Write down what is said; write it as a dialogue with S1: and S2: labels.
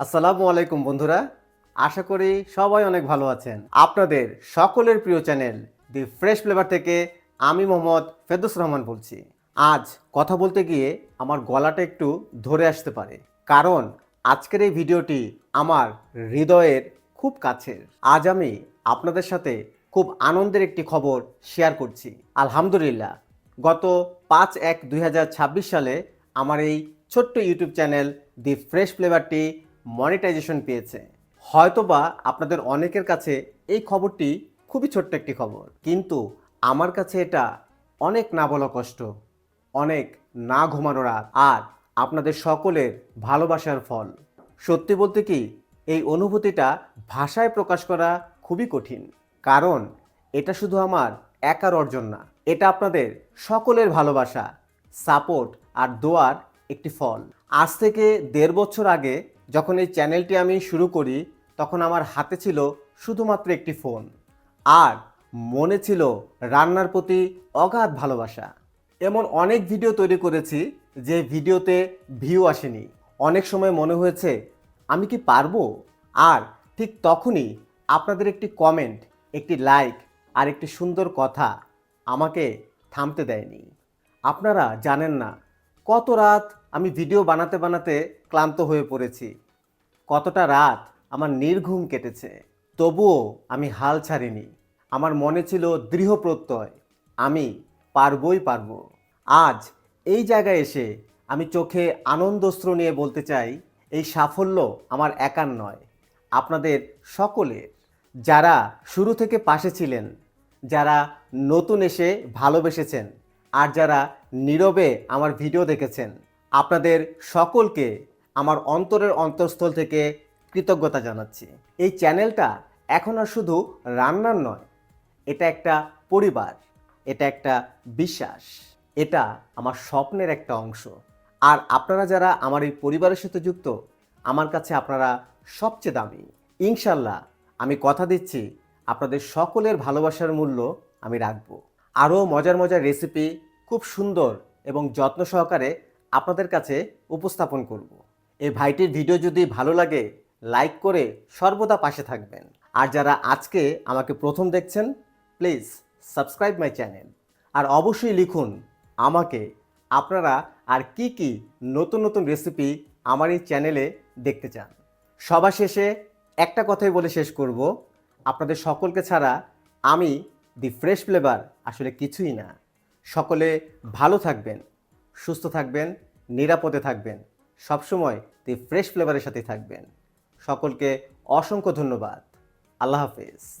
S1: আসসালামু আলাইকুম বন্ধুরা। আশা করি সবাই অনেক ভালো আছেন। আপনাদের সকলের প্রিয় চ্যানেল দি ফ্রেশ ফ্লেভার থেকে আমি মোহাম্মদ ফেদুস রহমান বলছি। আজ কথা বলতে গিয়ে আমার গলাটা একটু ধরে আসতে পারে। কারণ আজকের এই ভিডিওটি আমার হৃদয়ের খুব কাছের। আজ আমি আপনাদের সাথে খুব আনন্দের একটি খবর শেয়ার করছি। আলহামদুলিল্লাহ, গত পাঁচ এক দুই সালে আমার এই ছোট্ট ইউটিউব চ্যানেল দি ফ্রেশ ফ্লেভারটি মনিটাইজেশন পেয়েছে। হয়তোবা আপনাদের অনেকের কাছে এই খবরটি খুবই ছোট্ট একটি খবর। কিন্তু আমার কাছে এটা অনেক না বলা কষ্ট, অনেক না ঘুমানো রাত আর আপনাদের সকলের ভালোবাসার ফল। সত্যি বলতে কি, এই অনুভূতিটা ভাষায় প্রকাশ করা খুবই কঠিন। কারণ এটা শুধু আমার একার অর্জন না, এটা আপনাদের সকলের ভালোবাসা, সাপোর্ট আর দোয়ার একটি ফল। আজ থেকে দেড় বছর আগে যখন এই চ্যানেলটি আমি শুরু করি, তখন আমার হাতে ছিল শুধুমাত্র একটি ফোন। আর মনে ছিল রান্নার প্রতি অগাধ ভালোবাসা। এমন অনেক ভিডিও তৈরি করেছি যে ভিডিওতে ভিউ আসেনি। অনেক সময় মনে হয়েছে, আমি কি পারব? আর ঠিক তখনই আপনাদের একটি কমেন্ট একটি লাইক আর একটি সুন্দর কথা আমাকে থামতে দেয়নি। আপনারা জানেন না কত রাত আমি ভিডিও বানাতে বানাতে ক্লান্ত হয়ে পড়েছি। কতটা রাত আমার নির্ঘুম কেটেছে। তবুও আমি হাল ছাড়িনি। আমার মনে ছিল দৃঢ় প্রত্যয়। আমি পারবই পারব। আজ এই জায়গায় এসে আমি চোখে আনন্দস্ত্র নিয়ে বলতে চাই, এই সাফল্য আমার একার নয়, আপনাদের সকলের। যারা শুরু থেকে পাশে ছিলেন, যারা নতুন এসে ভালোবেসেছেন আর যারা নীরবে আমার ভিডিও দেখেছেন, আপনাদের সকলকে আমার অন্তরের অন্তঃস্থল থেকে কৃতজ্ঞতা জানাচ্ছি। এই চ্যানেলটা এখন আর শুধু রান্নার নয়, এটা একটা পরিবার, এটা একটা বিশ্বাস, এটা আমার স্বপ্নের একটা অংশ। আর আপনারা যারা আমার এই পরিবারের সাথে যুক্ত, আমার কাছে আপনারা সবচেয়ে দামি। ইনশাল্লাহ আমি কথা দিচ্ছি, আপনাদের সকলের ভালোবাসার মূল্য আমি রাখব। আরও মজার মজার রেসিপি খুব সুন্দর এবং যত্ন সহকারে আপনাদের কাছে উপস্থাপন করব। এই ভাইটির ভিডিও যদি ভালো লাগে লাইক করে সর্বদা পাশে থাকবেন। আর যারা আজকে আমাকে প্রথম দেখছেন প্লিজ সাবস্ক্রাইব মাই চ্যানেল আর অবশ্যই লিখুন, আমাকে আপনারা আর কি কি নতুন নতুন রেসিপি আমার এই চ্যানেলে দেখতে চান। সবার শেষে একটা কথাই বলে শেষ করব, আপনাদের সকলকে ছাড়া আমি দি ফ্রেশ ফ্লেভার আসলে কিছুই না। সকলে ভালো থাকবেন, সুস্থ থাকবেন, নিরাপদে থাকবেন। সবসময় দি ফ্রেশ ফ্লেভারের সাথে থাকবেন। সকলকে অসংখ্য ধন্যবাদ। আল্লাহ হাফেজ।